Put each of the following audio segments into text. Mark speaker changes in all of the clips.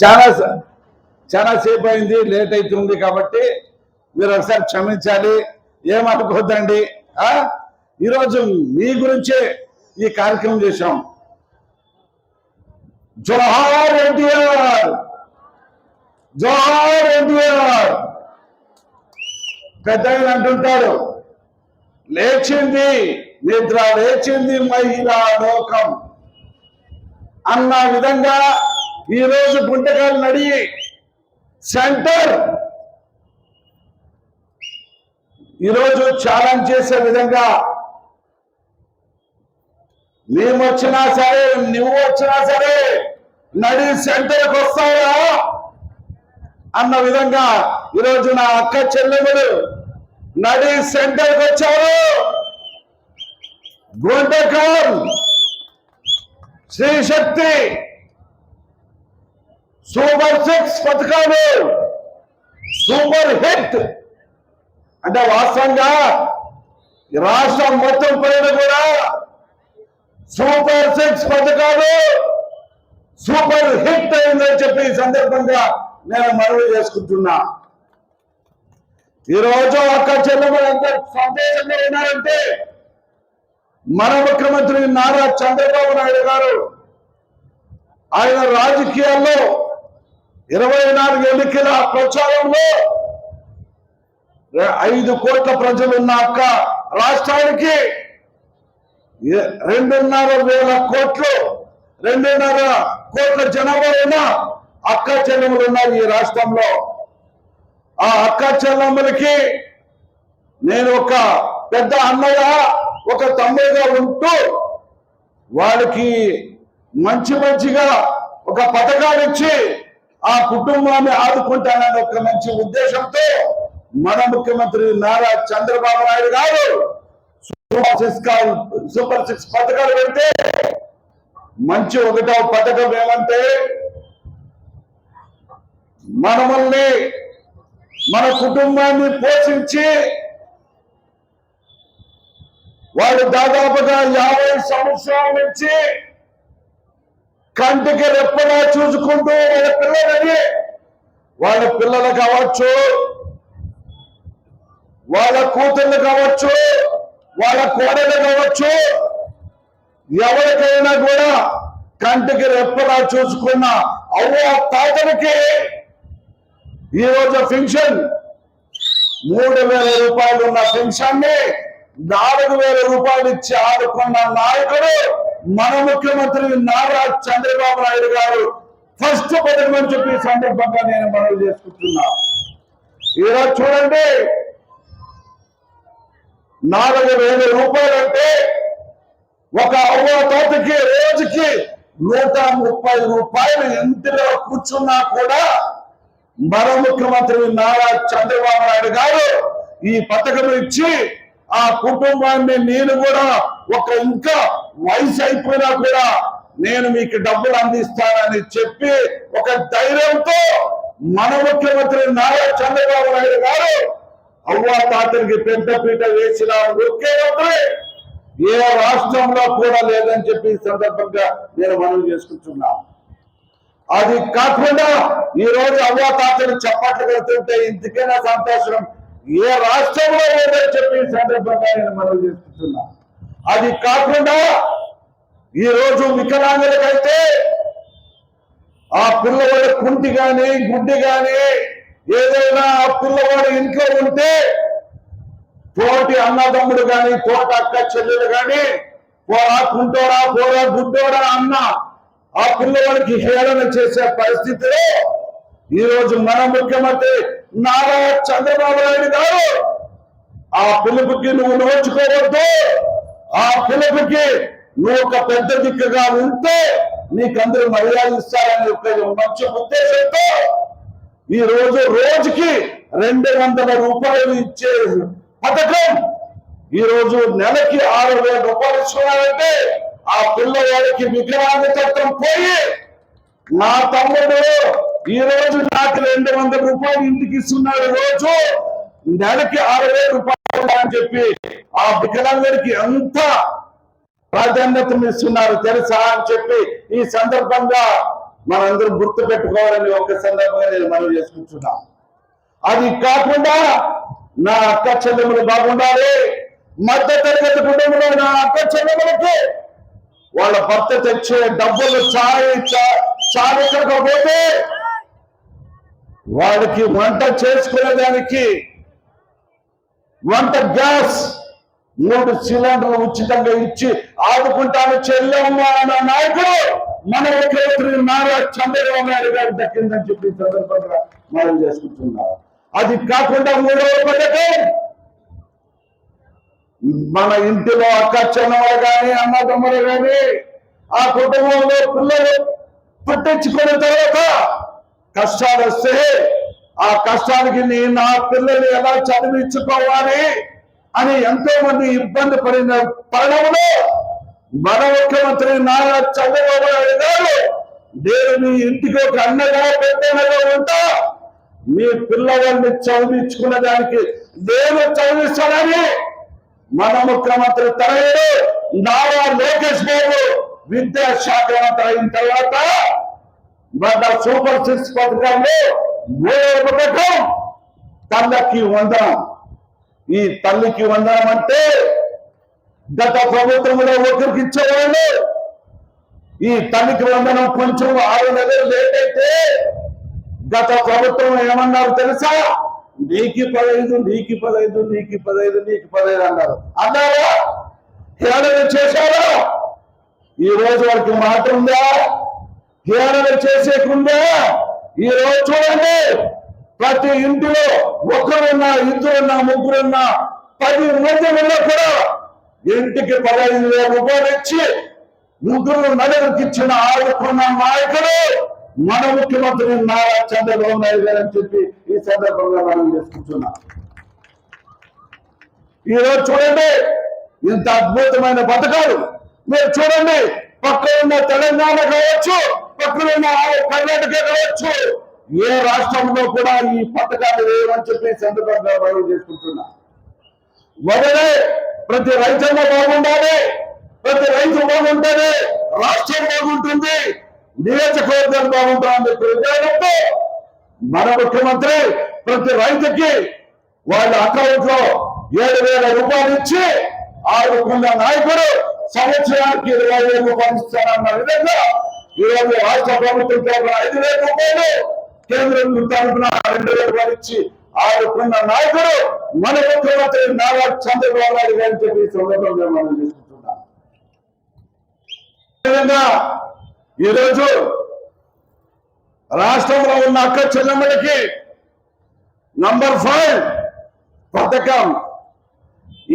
Speaker 1: చాలా చాలా సేపు అయింది లేట్ అవుతుంది కాబట్టి మీరు ఒకసారి క్షమించాలి. ఏమనుకోద్దండి ఈరోజు మీ గురించే ఈ కార్యక్రమం చేశాం. జోహార్ ఎన్టీఆర్! జోహార్ ఎన్టీఆర్! పెద్ద అంటుంటాడు లేచింది నిద్ర లేచింది మహిళా లోకం. అన్న విధంగా ఈరోజు గుంటకాలు నడి సెంటర్. ఈరోజు ఛాలెంజ్ చేసే విధంగా మేము వచ్చినా సరే నువ్వు వచ్చినా సరే నడి సెంటర్కి వస్తావా? అన్న విధంగా ఈరోజు నా అక్క చెల్లెములు నడి సెంటర్కి వచ్చారు. గుంటకల్ శ్రీశక్తి సూపర్ సిక్స్ పథకాలు. Super hit. అంటే వాస్తవంగా రాష్ట్రం మొత్తం పైన కూడా సూపర్ సిక్స్ పథకాలు సూపర్ హిట్ అయిందని చెప్పి ఈ సందర్భంగా నేను మనవి చేసుకుంటున్నా. ఈరోజు అక్క చెల్లెమ్మలు ఎంత సంతోషంగా ఉన్నారంటే మన ముఖ్యమంత్రి నారా చంద్రబాబు నాయుడు గారు ఆయన రాజకీయాల్లో ఇరవై నాలుగు ఎన్నికల ప్రచారంలో ఐదు కోట్ల ప్రజలు అక్క రాష్ట్రానికి రెండున్నర వేల కోట్లు రెండున్నర కోట్ల జనాభా ఉన్న అక్క చెల్లెములు ఉన్నారు ఈ రాష్ట్రంలో. ఆ అక్క చెల్లెములకి నేను ఒక పెద్ద అన్నయ్య ఒక తమ్ముడుగా ఉంటూ వాళ్ళకి మంచి మంచిగా ఒక పథకాలు ఇచ్చి ఆ కుటుంబాన్ని ఆదుకుంటానని ఒక మంచి ఉద్దేశంతో మన ముఖ్యమంత్రి నారా చంద్రబాబు నాయుడు గారు సూపర్ సిక్స్ సూపర్ సిక్స్ పథకాలు పెడితే మంచి ఒకటో పథకం ఏమంటే మనమల్ని మన కుటుంబాన్ని పోషించి వాళ్ళు దాదాపుగా యాభై సంవత్సరాల నుంచి కంటికి రెప్పగా చూసుకుంటూ వాళ్ళ పిల్లలని వాళ్ళ పిల్లలు కావచ్చు వాళ్ళ కూతుర్లు కావచ్చు వాళ్ళ కోడలు కావచ్చు ఎవరికైనా కూడా కంటికి రెప్పలా చూసుకున్న అవ్వ తాతలకి ఈ పెన్షన్. మూడు వేల రూపాయలు ఉన్న పెన్షన్ని నాలుగు వేల రూపాయలు ఇచ్చి ఆడుకున్న నాయకుడు మన ముఖ్యమంత్రి నారా చంద్రబాబు నాయుడు గారు ఫస్ట్ పథకం అని చెప్పి సందర్భంగా నేను మనవి చేసుకుంటున్నా. ఈరోజు చూడండి నాలుగు వేల రూపాయలంటే ఒక అవ్వ తోటకి రోజుకి నూట ముప్పై రూపాయలు ఇంటిలో కూర్చున్నా కూడా మన ముఖ్యమంత్రి నారా చంద్రబాబు నాయుడు గారు ఈ పథకం ఇచ్చి ఆ కుటుంబాన్ని నేను కూడా ఒక ఇంకా వయసు అయిపోయినా కూడా నేను మీకు డబ్బులు అందిస్తానని చెప్పి ఒక ధైర్యంతో మన ముఖ్యమంత్రి నారా చంద్రబాబు నాయుడు గారు అవ్వ తాతనికి పెద్ద పీట వేసిన ముఖ్యమంత్రి ఏ రాష్ట్రంలో కూడా లేదని చెప్పి ఈ సందర్భంగా నేను మనవి చేసుకుంటున్నాను అది కాకుండా ఈ రోజు అవ్వ తాతలు చప్పట్లు పెడుతుంటే ఇంతకైనా సంతోషం ఏ రాష్ట్రంలో లేదని చెప్పి సందర్భంగా నేను మనవి చేసుకుంటున్నా అది కాకుండా ఈ రోజు వికలాంగులకైతే ఆ పిల్లవాడి కుంటి గాని గుడ్డి కానీ ఏదైనా ఆ పిల్లవాడు ఇంట్లో ఉంటే తోటి అన్నదమ్ముడు కానీ తోట అక్క చెల్లెలు కానీ పోరా కుంటోరా పోరా గుడ్డోరా అన్న ఆ పిల్లవాడికి హేళన చేసే పరిస్థితిలో ఈ రోజు మన ముఖ్యమంత్రి నారా చంద్రబాబు నాయుడు గారు ఆ పిలుపుకి నువ్వు నోచుకోవద్దు. ఆ పిలుపుకి నువ్వు ఒక పెద్ద దిక్కుగా ఉంటే నీకందరూ మర్యాద ఇస్తారని ఒక మంచి ఉద్దేశంతో ఈ రోజు రోజుకి రెండు వందల రూపాయలు ఇచ్చే పథకం ఈ రోజు నెలకి ఆరు వేల రూపాయలు ఇస్తున్నారంటే ఆ పిల్లవాడికి వికలాంగతత్వం పోయి నా తమ్ముడు ఈ రోజు నాకు రెండు వందల రూపాయలు ఇంటికి ఇస్తున్నాడు రోజు. నెలకి అరవై వేల రూపాయలు అని చెప్పి ఆ వికలాంగుడికి ఎంత ప్రాధాన్యతను ఇస్తున్నారు తెలుసా అని చెప్పి ఈ సందర్భంగా మనందరం గుర్తు పెట్టుకోవాలని ఒక సందర్భంగా నేను మనం చేసుకుంటున్నా. అది కాకుండా నా అక్క చెల్లెములు బాగుండాలి. మధ్య తరగతి కుటుంబంలో నా అక్క చెల్లెములకి వాళ్ళ భర్త తెచ్చే డబ్బులు చాయ్ చాలకపోతే వాళ్ళకి వంట చేసుకునేదానికి వంట గ్యాస్ మూడు సిలిండర్లు ఉచితంగా ఇచ్చి ఆదుకుంటాను చెల్లెమ్మ అన్న నాయకుడు. మన ముఖ్యమంత్రి నారా చంద్రబాబు నాయుడు గారు దక్కిందని చెప్పి సందర్భంగా మనం చేసుకుంటున్నాం. అది కాకుండా మూడవ పథకం. మన ఇంటిలో అక్క చెన్నమ్మలు కానీ అన్నదమ్ములు కానీ ఆ కుటుంబంలో పిల్లలు పుట్టించుకున్న తర్వాత కష్టాలు వస్తే ఆ కష్టానికి నేను నా పిల్లల్ని ఎలా చదివించుకోవాలి అని ఎంతో మంది ఇబ్బంది పడిన పడడంలో మన ముఖ్యమంత్రి నారా చంద్రబాబు నాయుడు గారు దేవుని ఇంటికి ఒక అన్నగా పెద్దగా ఉంటా. మీ పిల్లవాడిని చదివించుకున్న దానికి నేను చదివిస్తానని మన ముఖ్యమంత్రి తనయుడు నారా లోకేష్ బాబు విద్యాశాఖ మంత్రి అయిన తర్వాత ఇవాళ సూపర్ సిక్స్ పథకంలో మూడవ పథకం. తల్లకి వందనం. ఈ తల్లికి వందనం అంటే గత ప్రభుత్వంలో ఒకరికి ఇచ్చేవాళ్ళు. ఈ తల్లికి వందనం కొంచెం ఆరు నెలలు లేట్ అయితే గత ప్రభుత్వం ఏమన్నారు తెలుసా? నీకి పదహైదు నీకి పదహైదు నీకి పదహైదు నీకు పదహైదు అన్నారు. అన్నారా? హేళన చేశారా? ఈ రోజు వాళ్ళకి మాట ఉందా? హేళన చేసేకుండా ఈ రోజు చూడండి ప్రతి ఇంటిలో ఒకరున్నా ఇద్దరున్నా ముగ్గురున్నా పది మంది ఉన్నా కూడా ఇంటికి పదహైదు వేల రూపాయలు ఇచ్చి ముగ్గురు నలుగురికి ఇచ్చిన ఆడుకున్న నాయకుడు మన ముఖ్యమంత్రి నారా చంద్రబాబు నాయుడు గారు అని చెప్పి ఈ సందర్భంగా మనం చేసుకుంటున్నాం. ఈరోజు చూడండి ఇంత అద్భుతమైన పథకాలు. మీరు చూడండి పక్కన ఉన్న తెలంగాణ కావచ్చు పక్కన కర్ణాటక కావచ్చు ఏ రాష్ట్రంలో కూడా ఈ పథకాలు లేవని చెప్పి ఈ సందర్భంగా మనం చేసుకుంటున్నా మొదలే ప్రతి రైతన్న బాగుండాలి ప్రతి రైతు బాగుంటేనే రాష్ట్రం బాగుంటుంది నియోజకవర్గం బాగుంటుంది చెప్పి మన ముఖ్యమంత్రి ప్రతి రైతుకి వాళ్ళ అకౌంట్లో ఏడు వేల రూపాయలు ఇచ్చి ఆదుకున్న నాయకుడు సంవత్సరానికి ఇరవై వేల రూపాయలు ఇస్తారన్న విధంగా ఈరోజు రాష్ట్ర ప్రభుత్వం కేవలం ఐదు వేల రూపాయలు కేంద్రం తరఫున రెండు వేల రూపాయలు ఇచ్చి ఆడుకున్న నాయకుడు మన ముఖ్యమంత్రి నారా చంద్రబాబు నాయుడు గారిని చెప్పి సందర్భంగా మనం చేసుకుంటున్నాం ఈరోజు రాష్ట్రంలో ఉన్న అక్క చెల్లెమ్మలకి నంబర్ ఫైవ్ పథకం.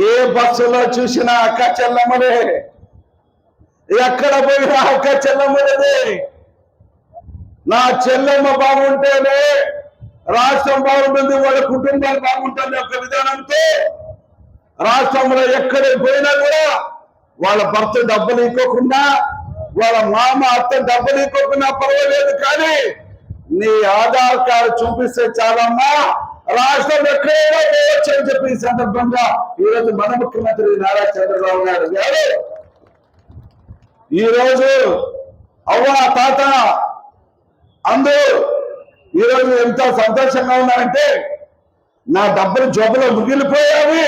Speaker 1: ఏ బస్సులో చూసినా అక్క చెల్లెమ్మలే. ఎక్కడ పోయినా అక్క చెల్లెమ్మలదే నా చెల్లెమ్మ బాగుంటేనే రాష్ట్రం బాగుంటుంది వాళ్ళ కుటుంబాలు బాగుంటుంది ఒక విధానంతో రాష్ట్రంలో ఎక్కడ పోయినా కూడా వాళ్ళ భర్త డబ్బులు ఇవ్వకుండా వాళ్ళ మామ అత్త డబ్బులు ఇవ్వకుండా పర్వాలేదు కానీ నీ ఆధార్ కార్డు చూపిస్తే చాలమ్మా. రాష్ట్రం ఎక్కడైనా పోవచ్చు అని చెప్పి ఈ సందర్భంగా ఈరోజు మన ముఖ్యమంత్రి నారా చంద్రబాబు నాయుడు గారు ఈరోజు అవ్వ తాత అందరూ ఈరోజు ఎంత సంతోషంగా ఉన్నారంటే నా డబ్బులు జబ్బులో మిగిలిపోయావి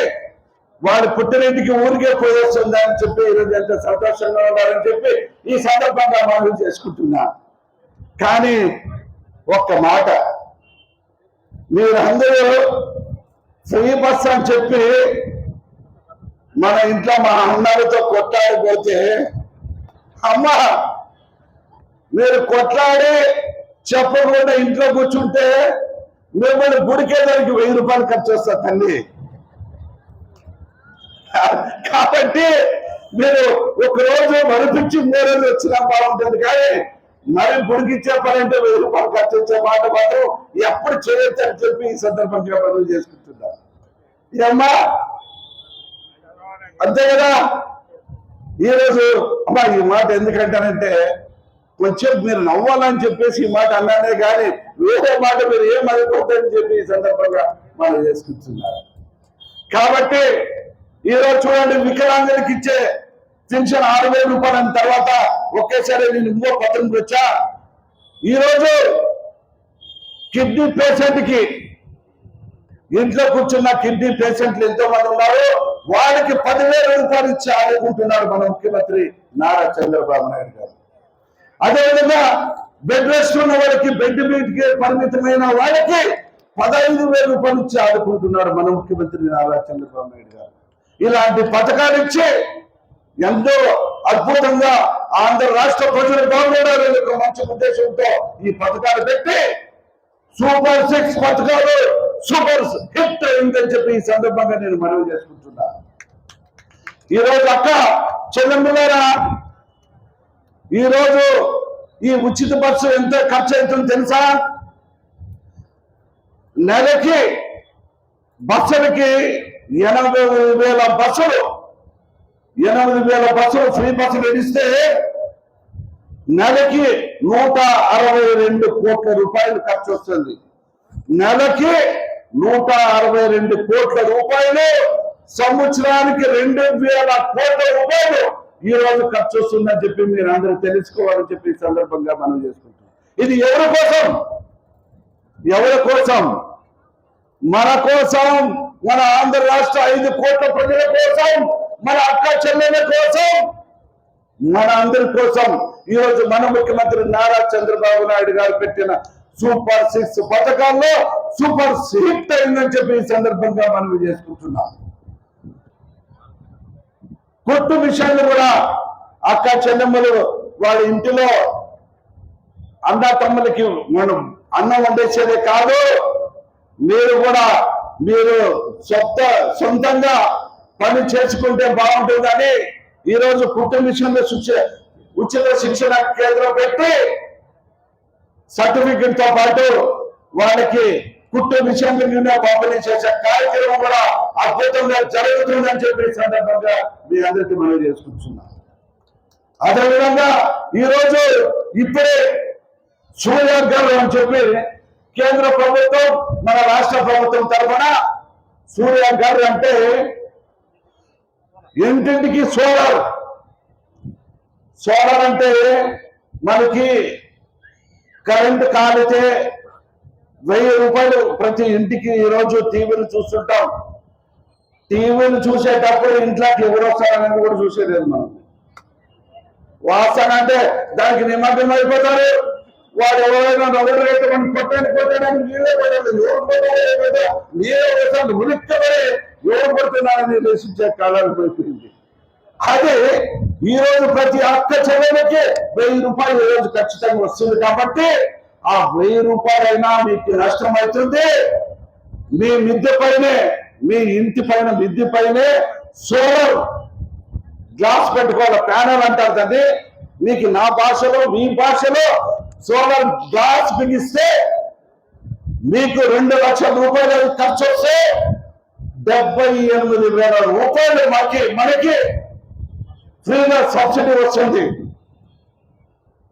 Speaker 1: వాడు పుట్టినింటికి ఊరికే పోయేస్తుందా అని చెప్పి ఈరోజు ఎంత సంతోషంగా ఉన్నారని చెప్పి ఈ సందర్భంగా మనం చేసుకుంటున్నా. కానీ ఒక్క మాట మీరందరూ ఫ్రీ బస్ అని చెప్పి మన ఇంట్లో మా అన్నాలతో కొట్టాడిపోతే అమ్మా మీరు కొట్లాడి చెప్పకుండా ఇంట్లో కూర్చుంటే మిమ్మల్ని గుడికేదానికి వెయ్యి రూపాయలు ఖర్చు వస్తా తల్లి. కాబట్టి మీరు ఒక రోజు మరిపించి ఇంకో రోజు వచ్చినా బాగుంటుంది కానీ మరి గుడికిచ్చే పని అంటే వెయ్యి రూపాయలు ఖర్చు వచ్చే మాట మాత్రం ఎప్పుడు చేయొచ్చు అని చెప్పి ఈ సందర్భంగా పనులు చేసుకుంటున్నారు ఏమ్మా అంతే కదా? ఈరోజు అమ్మా ఈ మాట ఎందుకంటానంటే కొంచెం మీరు నవ్వాలని చెప్పేసి ఈ మాట అన్నానే కానీ వేరే మాట మీరు ఏం అనుకోవద్దని చెప్పి ఈ సందర్భంగా మనం చేసుకుంటున్నారు. కాబట్టి ఈరోజు చూడండి వికలాంగులకు ఇచ్చే పెన్షన్ ఆరు వేల రూపాయల తర్వాత ఒకేసారి నేను ఇంకో పత్రం వచ్చా ఈరోజు కిడ్నీ పేషెంట్కి ఇంట్లో కూర్చున్న కిడ్నీ పేషెంట్లు ఎంతో మంది ఉన్నారు. వాడికి పదివేల రూపాయలు ఇచ్చి ఆదుకుంటున్నారు మన ముఖ్యమంత్రి నారా చంద్రబాబు నాయుడు గారు. అదేవిధంగా బెడ్ రెస్ట్ ఉన్న వాళ్ళకి బెడ్ మీదకి పరిమితమైన వాళ్ళకి పదహైదు వేల రూపాయలు ఇచ్చి ఆదుకుంటున్నారు మన ముఖ్యమంత్రి నారా చంద్రబాబు నాయుడు గారు. ఇలాంటి పథకాలు ఇచ్చి ఎంతో అద్భుతంగా ఆంధ్ర రాష్ట్ర ప్రజలు బాగున్నారు ఒక మంచి ఉద్దేశంతో ఈ పథకాలు పెట్టి సూపర్ సిక్స్ పథకాలు సూపర్ హిట్ అయిందని చెప్పి ఈ సందర్భంగా నేను మనవి చేసుకుంటాను ఈ రోజు అక్క చెల్లెమ్మలారా ఈ రోజు ఈ ఉచిత బస్సు ఎంత ఖర్చు అవుతుందో తెలుసా? నెలకి బస్సులకి ఎనభై వేల బస్సులు ఎనిమిది వేల బస్సులు ఫ్రీ బస్సులు ఇస్తే నెలకి నూట అరవై రెండు కోట్ల రూపాయలు ఖర్చు వస్తుంది నెలకి నూట అరవై రెండు కోట్ల రూపాయలు సంవత్సరానికి రెండు వేల కోట్ల రూపాయలు ఈ రోజు ఖర్చు వస్తుందని చెప్పి మీరు అందరూ తెలుసుకోవాలని చెప్పి సందర్భంగా మనం చేసుకుంటాం ఇది ఎవరి కోసం? ఎవరి కోసం? మన కోసం మన ఆంధ్ర రాష్ట్ర ఐదు కోట్ల ప్రజల కోసం మన అక్క చెల్లెల కోసం మన అందరి కోసం. ఈ రోజు మన ముఖ్యమంత్రి నారా చంద్రబాబు నాయుడు గారు పెట్టిన సూపర్ సిక్స్ పథకాల్లో సూపర్ సిక్స్ అయిందని చెప్పి ఈ సందర్భంగా మనం చేసుకుంటున్నాం. కొట్టు విషయంలో కూడా అక్క చెల్లెమ్మలు వాళ్ళ ఇంటిలో అన్న తమ్ములకి మనం అన్నం వండేసేదే కాదు. మీరు కూడా మీరు సొంత సొంతంగా పని చేసుకుంటే బాగుంటుందని ఈ రోజు కుటుంబ విషయంలో ఉచిత శిక్షణ కేంద్రం పెట్టి సర్టిఫికెట్తో పాటు వాళ్ళకి కుట్టు విషయంలో నిన్న పంపిణీ చేసే కార్యక్రమం కూడా అద్భుతంగా జరుగుతుందని చెప్పి సందర్భంగా మీ అందరికీ మనం చేసుకుంటున్నాం. అదేవిధంగా ఈ రోజు ఇప్పుడే సూర్య అని చెప్పి కేంద్ర ప్రభుత్వం మన రాష్ట్ర ప్రభుత్వం తరఫున సూర్య అంటే ఇంటింటికి సోలార్? సోలార్ అంటే మనకి కరెంట్ కాలితే వెయ్యి రూపాయలు ప్రతి ఇంటికి ఈరోజు టీవీలు చూస్తుంటాం. టీవీలు చూసేటప్పుడు ఇంట్లోకి ఎవరు వస్తారనేది కూడా చూసేలేదు మనం. వాసన అంటే దానికి నిమగ్నం అయిపోతారు. వాడు ఎవరైనా నవ్వులు అయితే మనం కొట్టని కొట్టడానికి నీళ్ళే పడాలి ఎవరు కొట్టాలి నీళ్ళే వేసాను ఉలిక్కబడి ఎవరు పడుతున్నారని నిరసించే కాలాలు పోయిపోయింది. అదే ఈ రోజు ప్రతి అక్క చెల్లెలకి వెయ్యి రూపాయలు ఈ రోజు ఖచ్చితంగా వస్తుంది కాబట్టి ఆ వెయ్యి రూపాయలైనా మీకు నష్టం అవుతుంది. మీ మిద్దె పైనే మీ ఇంటి పైన మిద్దె పైనే సోలార్ గ్లాస్ పెట్టుకోవాలి ప్యానల్ అంటారు దాన్ని. మీకు నా భాషలో మీ భాషలో సోలార్ గ్లాస్ బిగిస్తే మీకు రెండు లక్షల రూపాయలు ఖర్చు వస్తే డెబ్బై ఎనిమిది వేల రూపాయలు మాకి మనకి ఫ్రీగా సబ్సిడీ వస్తుంది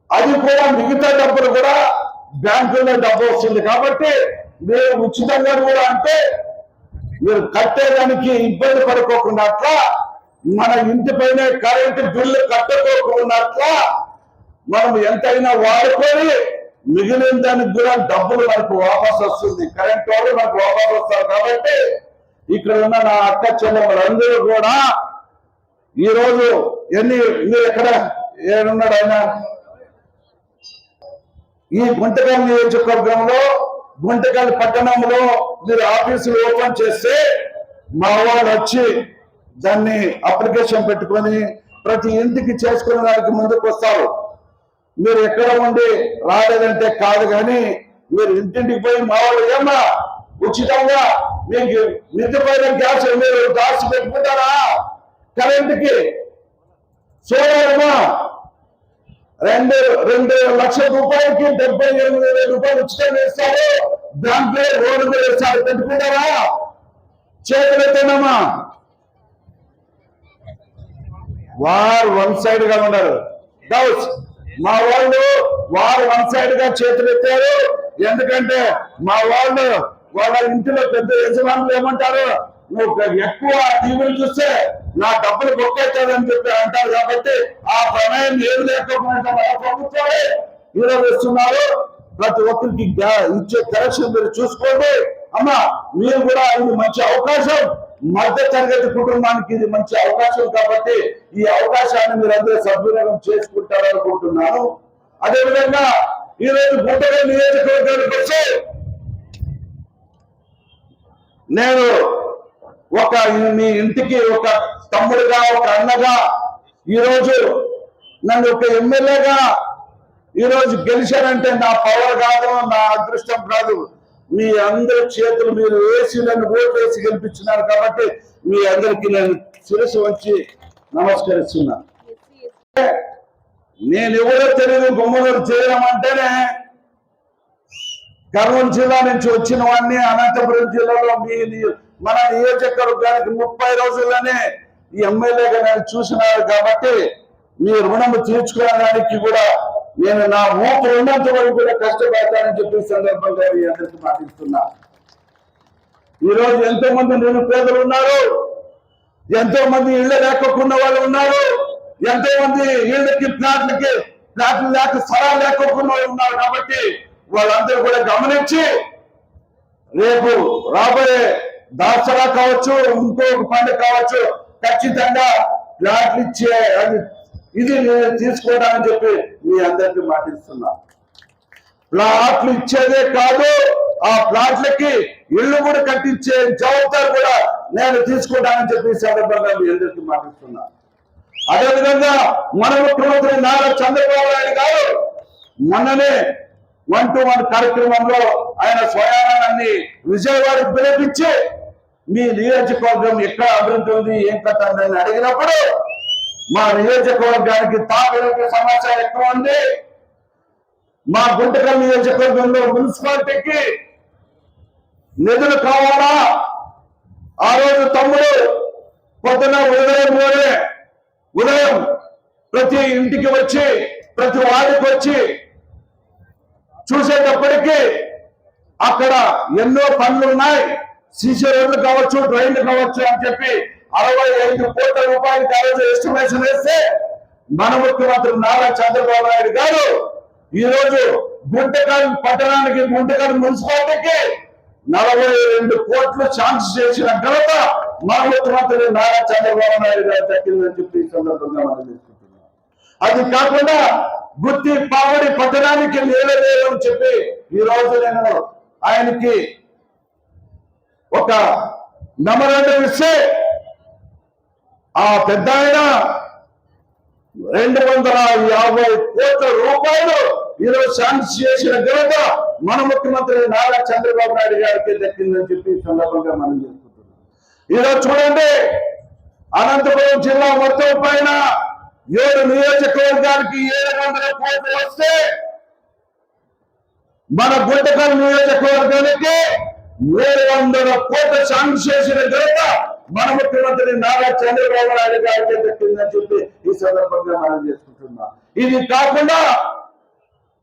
Speaker 1: అది కూడా మిగతా డబ్బులు కూడా బ్యాంకుల్లో డబ్బు వస్తుంది కాబట్టి మీరు ఉచితంగా కూడా అంటే మీరు కట్టేదానికి ఇబ్బంది పడుకోకుండా మన ఇంటిపైన కరెంటు బిల్లు కట్టుకోకున్నట్ల మనం ఎంతైనా వాడుకొని మిగిలిన దానికి కూడా డబ్బులు మనకు వాపస్ వస్తుంది. కరెంట్ వాళ్ళు మనకు వాపస్ వస్తారు కాబట్టి ఇక్కడ ఉన్న నా అక్క చెల్లెములందరూ కూడా ఈ రోజు ఎన్ని మీరు ఎక్కడ ఏడున్నాడు ఆయన? ఈ గుంటకల్ నియోజకవర్గంలో గుంటకల్ పట్టణంలో మీరు ఆఫీసులు ఓపెన్ చేస్తే మా వాళ్ళు వచ్చి దాన్ని అప్లికేషన్ పెట్టుకొని ప్రతి ఇంటికి చేసుకునే దానికి ముందుకు వస్తారు మీరు ఎక్కడ ఉండి రాలేదంటే కాదు కానీ మీరు ఇంటింటికి పోయి మా వాళ్ళు ఏమా ఉచితంగా మీకు నిద్రపోయిన గ్యాస్ మీరు గ్యాస్ పెట్టుకుంటారా కరెంటుకి సోలారమా రెండు రెండు లక్షల రూపాయలకి డెబ్బై ఎనిమిది వేల రూపాయలు ఉచితం ఇస్తారు దాంట్లో రోడ్డు మీద ఇస్తారు పెట్టుకుంటారా చేతులు వారు వన్ సైడ్గా ఉన్నారు. డౌట్స్ మా వాళ్ళు వారు వన్ సైడ్గా చేతులు ఎత్తారు. ఎందుకంటే మా వాళ్ళు వాళ్ళ ఇంటిలో పెద్ద యజమానులు ఏమంటారు? నువ్వు ఎక్కువ టీవీలు చూస్తే నా డబ్బులు బొక్కెత్తాదని చెప్పి అంటారు కాబట్టి ఆ ప్రమేయం ఏం లేకపోయినా ప్రభుత్వమే ఈరోజు ప్రతి ఒక్కరికి ఇచ్చే కరెక్షన్ మీరు చూసుకోండి. అమ్మా మీరు కూడా ఇది మంచి అవకాశం. మధ్య తరగతి కుటుంబానికి ఇది మంచి అవకాశం కాబట్టి ఈ అవకాశాన్ని మీరు అందరూ సద్వినియోగం చేసుకుంటారనుకుంటున్నాను. అదేవిధంగా ఈ రోజు గుంటూరు నియోజకవర్గానికి వచ్చి నేను ఒక మీ ఇంటికి ఒక తమ్ముడుగా ఒక అన్నగా ఈరోజు నన్ను ఒక ఎమ్మెల్యేగా ఈరోజు గెలిచానంటే నా పవర్ కాదు నా అదృష్టం కాదు. మీ అందరి చేతులు మీరు వేసి నన్ను ఓటు వేసి గెలిపించినారు కాబట్టి మీ అందరికీ నేను శిరసు వచ్చి నమస్కరిస్తున్నా. నేను ఎవరో తెలియదు గుమ్మనూరు చేయడం అంటేనే కర్నూలు జిల్లా నుంచి వచ్చిన వాడిని అనంతపురం జిల్లాలో మీ మన నియోజకవర్గానికి ముప్పై రోజుల్లోనే ఈ ఎమ్మెల్యేగా నేను చూసినారు కాబట్టి మీ రుణము తీర్చుకోవడానికి కూడా నేను నా ఊపు ఉన్నంత వరకు కూడా కష్టపడతానని చెప్పి సందర్భంగా మీ అందరికీ మాటిస్తున్నా. ఈ రోజు ఎంతో మంది నిరుపేదలు ఉన్నారు ఎంతో మంది ఇళ్ళ లేకోకుండా వాళ్ళు ఉన్నారు ఎంతో మంది ఇళ్ళకి ప్లాట్లకి ప్లాట్లు లేక స్థలాలు లేకోకుండా వాళ్ళు ఉన్నారు కాబట్టి వాళ్ళందరూ కూడా గమనించి రేపు రాబోయే దాసరా కావచ్చు ఇంకొక పండుగ కావచ్చు ఖచ్చితంగా ప్లాట్లు ఇచ్చే అది ఇది నేను తీసుకోవడానికి చెప్పి మీ అందరికీ మాటిస్తున్నా. ప్లాట్లు ఇచ్చేదే కాదు ఆ ప్లాట్లకి ఇల్లు కూడా కట్టించే జవాబుదారు కూడా నేను తీసుకుంటానని చెప్పి సందర్భంగా మీ అందరికీ మాటిస్తున్నా. అదేవిధంగా మన ముఖ్యమంత్రి నారా చంద్రబాబు నాయుడు గారు మొన్ననే వన్ టు వన్ కార్యక్రమంలో ఆయన స్వయానాన్ని విజయవాడకు పిలిపించి మీ నియోజకవర్గం ఎక్కడ అభివృద్ధి ఉంది ఏం కథ అని అడిగినప్పుడు మా నియోజకవర్గానికి తాగునీటి సమాచారం ఎక్కువ ఉంది. మా గుంటకల్ నియోజకవర్గంలో మున్సిపాలిటీకి నిధులు కావాలా? ఆ రోజు తమ్ముడు పొద్దున ఉదయం మూడే ఉదయం ప్రతి ఇంటికి వచ్చి ప్రతి వాడికి వచ్చి చూసేటప్పటికీ అక్కడ ఎన్నో పనులు ఉన్నాయి సీసీ రోడ్లు కావచ్చు డ్రైన్లు కావచ్చు అని చెప్పి అరవై ఐదు కోట్ల రూపాయలు ఆ ఎస్టిమేషన్ వేస్తే మన ముఖ్యమంత్రి నారా చంద్రబాబు నాయుడు గారు ఈ రోజు గుంటకల్ పట్టణానికి గుంటకల్ మున్సిపాలిటీకి నలభై రెండు కోట్లు ఛాన్స్ చేసిన ఘనత మన ముఖ్యమంత్రి నారా చంద్రబాబు నాయుడు గారు దక్కిందని చెప్పి ఈ సందర్భంగా మనం తీసుకుంటున్నాం అది కాకుండా గుత్తి పావడి పట్టణానికి నేల అని చెప్పి ఈ రోజు నేను ఆయనకి ఒక మెమరాండం ఇస్తే ఆ పెద్ద ఆయన రెండు వందల యాభై కోట్ల రూపాయలు ఈరోజు శాంక్షన్ చేసిన ఘనత మన ముఖ్యమంత్రి నారా చంద్రబాబు నాయుడు గారికి దక్కిందని చెప్పి సందర్భంగా మనం చెప్పుకుంటున్నాం. ఈరోజు చూడండి అనంతపురం జిల్లా మొత్తం పైన ఏడు నియోజకవర్గానికి ఏడు వందల కోట్లు వస్తే మన గుంటకల్ నియోజకవర్గానికి మూడు వందల కోట్ల శాంక్షన్ చేసిన ఘనత మన ముఖ్యమంత్రి నారా చంద్రబాబు నాయుడు గారికి పెట్టిందని చెప్పి ఈ సందర్భంగా మనం చేసుకుంటున్నా. ఇది కాకుండా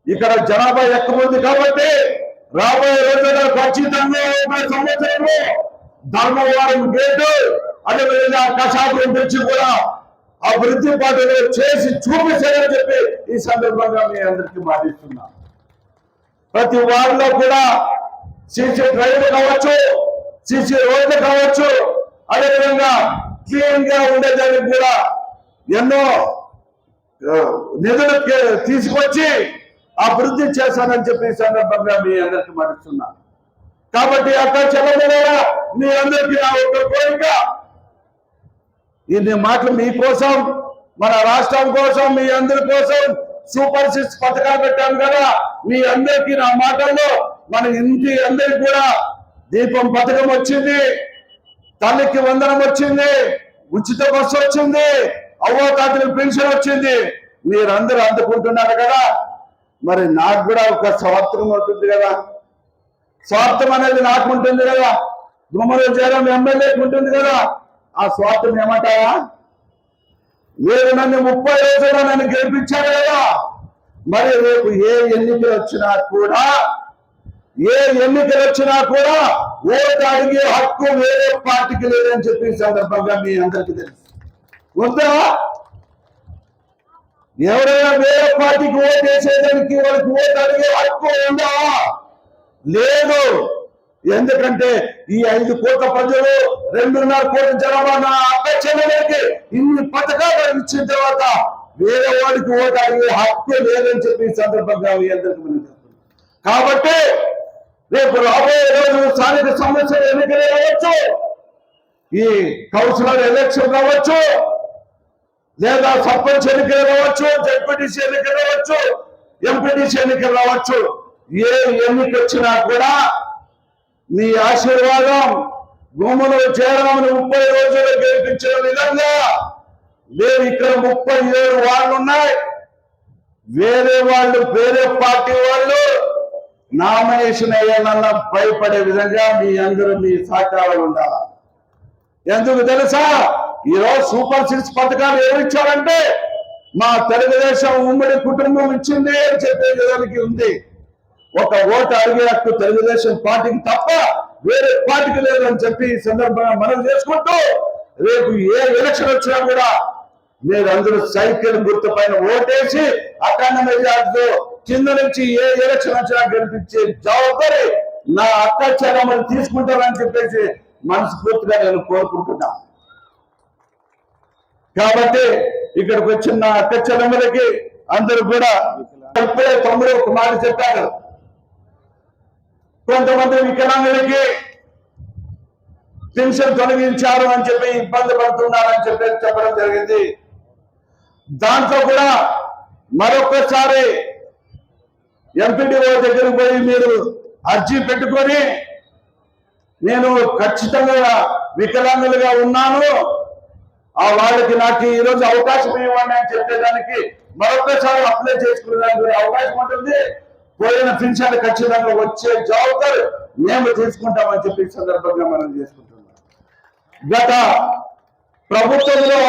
Speaker 1: ఇక్కడ జనాభా ఎక్కువ ఉంది కాబట్టి రాబోయే రోజుల్లో ఖచ్చితంగా ఒక సంవత్సరంలో ధర్మవరం గేటు అదేవిధంగా కషాపురం నుంచి కూడా అభివృద్ధి పాటలు చేసి చూపిస్తారని చెప్పి ఈ సందర్భంగా మీ అందరికీ మాటిస్తున్నా. ప్రతి వారిలో కూడా సీసీ డ్రైవ్లు కావచ్చు సీసీ రోడ్లు కావచ్చు అదేవిధంగా క్లీన్గా ఉండేదానికి కూడా ఎన్నో నిధులు తీసుకొచ్చి అభివృద్ధి చేశానని చెప్పి సందర్భంగా మీ అందరికి మాటిస్తున్నా. కాబట్టి అక్కడ చెల్లెలా మీ అందరికీ నా ఒక కోరిక. ఇన్ని మాటలు మీకోసం మన రాష్ట్రం కోసం మీ అందరి కోసం సూపర్ సిక్స్ పథకాలు పెట్టాం కదా మీ అందరికీ నా మాటల్లో మన ఇంటి అందరికి కూడా దీపం పథకం వచ్చింది. తల్లికి వందనం వచ్చింది. ఉచిత బస్సు వచ్చింది. అవ్వతాతలకు పెన్షన్ వచ్చింది. మీరందరూ అందుకుంటున్నారు కదా. మరి నాకు కూడా ఒక స్వార్థం ఉంటుంది కదా. స్వార్థం అనేది నాకు ఉంటుంది కదా. గుమ్మలో జగన్ ఎమ్మెల్యేకి ఉంటుంది కదా. ఆ స్వార్థం ఏమంటారా? మీరు నన్ను ముప్పై రోజులు నన్ను గెలిపించారు కదా. మరి రేపు ఏ ఎన్నికలు వచ్చినా కూడా ఏ ఎన్నికలు వచ్చినా కూడా ఓటు అడిగే హక్కు వేరే పార్టీకి లేదని చెప్పి సందర్భంగా మీ అందరికీ తెలుసు. ఉందా ఎవరైనా వేరే పార్టీకి ఓటు వేసేదానికి వాళ్ళకి ఓటు అడిగే హక్కు ఉందా? లేదు. ఎందుకంటే ఈ ఐదు కోట్ల ప్రజలు రెండున్నర కోట్ల జనాభా నా అక్క ఇన్ని పథకాలు ఇచ్చిన తర్వాత వేరే వాడికి ఓటు అడిగే హక్కు లేదని చెప్పి సందర్భంగా మీ అందరికీ మనం కాబట్టి రేపు రాబోయే రోజు స్థానిక సమస్యలు ఎన్నికలు రావచ్చు ఈ కౌన్సిలర్ ఎలక్షన్ రావచ్చు లేదా సర్పంచ్ ఎన్నికలు రావచ్చు జడ్పీటీసీ ఎన్నికలు రావచ్చు ఎంపీటీసీ ఎన్నికలు రావచ్చు ఏ ఎన్నిక వచ్చినా కూడా నీ ఆశీర్వాదం భూములు చేరామని ముప్పై రోజులు గెలిపించిన విధంగా లేదు ఇక్కడ ముప్పై ఏడు వాళ్ళు ఉన్నాయి. వేరే వాళ్ళు వేరే పార్టీ వాళ్ళు నామినేషన్ అయ్యానన్న భయపడే విధంగా మీ అందరూ మీ సహకారాలు ఉండాలి. ఎందుకు తెలుసా? ఈరోజు సూపర్ సిక్స్ పథకాలు ఎవరు మా తెలుగుదేశం ఉమ్మడి కుటుంబం ఇచ్చింది అని చెప్పేదానికి ఉంది. ఒక ఓటు అడిగే హక్కు తెలుగుదేశం పార్టీకి తప్ప వేరే పార్టీకి లేదని చెప్పి ఈ సందర్భంగా మనం చేసుకుంటూ రేపు ఏ ఎలక్షన్ వచ్చినా కూడా మీరందరూ సైకిల్ గుర్తు పైన ఓటేసి అఖండ మెజార్టీతో కింద నుంచి ఏ ఎలక్షన్ వచ్చినా గెలిపించే జవాబారి నా అక్క చెల్లమ్మని తీసుకుంటారని చెప్పేసి మనస్ఫూర్తిగా నేను కోరుకుంటున్నా. కాబట్టి ఇక్కడికి వచ్చిన నా అక్క చెల్లమ్మలకి అందరూ కూడా ముప్పై తొమ్మిది ఒక మాట చెప్పారు. కొంతమంది వికలాంగులకి పెన్షన్ తొలగించారు అని చెప్పి ఇబ్బంది పడుతున్నారని చెప్పి చెప్పడం జరిగింది. దాంట్లో కూడా మరొకసారి ఎంపీడీఓ దగ్గరికి పోయి మీరు అర్జీ పెట్టుకొని నేను ఖచ్చితంగా వికలాంగులుగా ఉన్నాను. ఆ వాళ్ళకి నాకు ఈరోజు అవకాశం ఇవ్వండి అని చెప్పేదానికి మరొకసారి అప్లై చేసుకునేదానికి అవకాశం ఉంటుంది. పోయిన పెన్షన్ ఖచ్చితంగా వచ్చే జాబ్దారు మేము తీసుకుంటామని చెప్పి సందర్భంగా మనం చేసుకుంటున్నాం. గత ప్రభుత్వంలో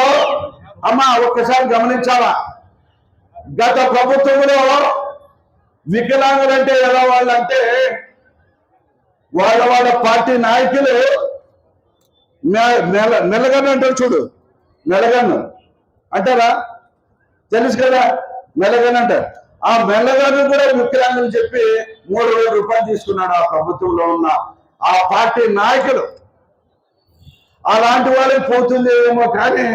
Speaker 1: అమ్మ ఒక్కసారి గమనించాలా? గత ప్రభుత్వంలో వికలాంగులంటే ఎలా వాళ్ళంటే వాళ్ళ వాళ్ళ పార్టీ నాయకులు మెలగన్ను అంటారు చూడు. మెలగన్ను అంటారా? తెలుసు కదా మెలగన్ అంటారు. ఆ మెల్లగాను కూడా వికలాంగులు చెప్పి మూడు వేల రూపాయలు తీసుకున్నాడు ఆ ప్రభుత్వంలో ఉన్న ఆ పార్టీ నాయకులు. అలాంటి వాళ్ళకి పోతుంది ఏమో కానీ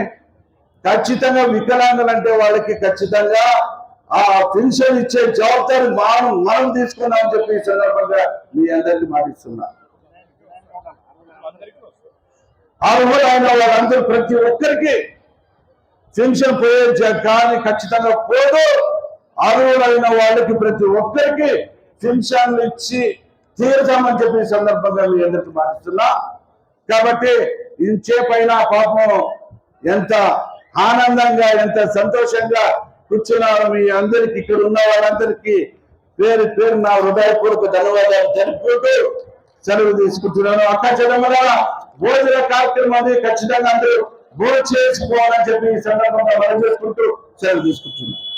Speaker 1: ఖచ్చితంగా వికలాంగులు అంటే వాళ్ళకి ఖచ్చితంగా ఆ పెన్షన్ ఇచ్చే జవాబాదారి మనం మనం తీసుకున్నామని చెప్పి ఈ సందర్భంగా మీ అందరికి మాటిస్తున్నా. అర్హులైన వాళ్ళందరూ ప్రతి ఒక్కరికి పెన్షన్ పోయే కానీ ఖచ్చితంగా పోదు. అర్హులైన వాళ్ళకి ప్రతి ఒక్కరికి పెన్షన్లు ఇచ్చి తీర్చామని చెప్పి ఈ సందర్భంగా మీ అందరికి మాటిస్తున్నా. కాబట్టి ఇంచేపైన పాపం ఎంత ఆనందంగా ఎంత సంతోషంగా కూర్చున్నాను మీ అందరికి ఇక్కడ ఉన్న వాళ్ళందరికీ పేరు పేరు నా హృదయపూర్వక ధన్యవాదాలు జరుపుకుంటూ సెలవు తీసుకుంటున్నాను. అక్క చెల్లెమ్మల భోజన అది ఖచ్చితంగా అందరూ భోజనం చేసుకోవాలని చెప్పి ఈ సందర్భంగా మనం చేసుకుంటూ సెలవు తీసుకుంటున్నాను.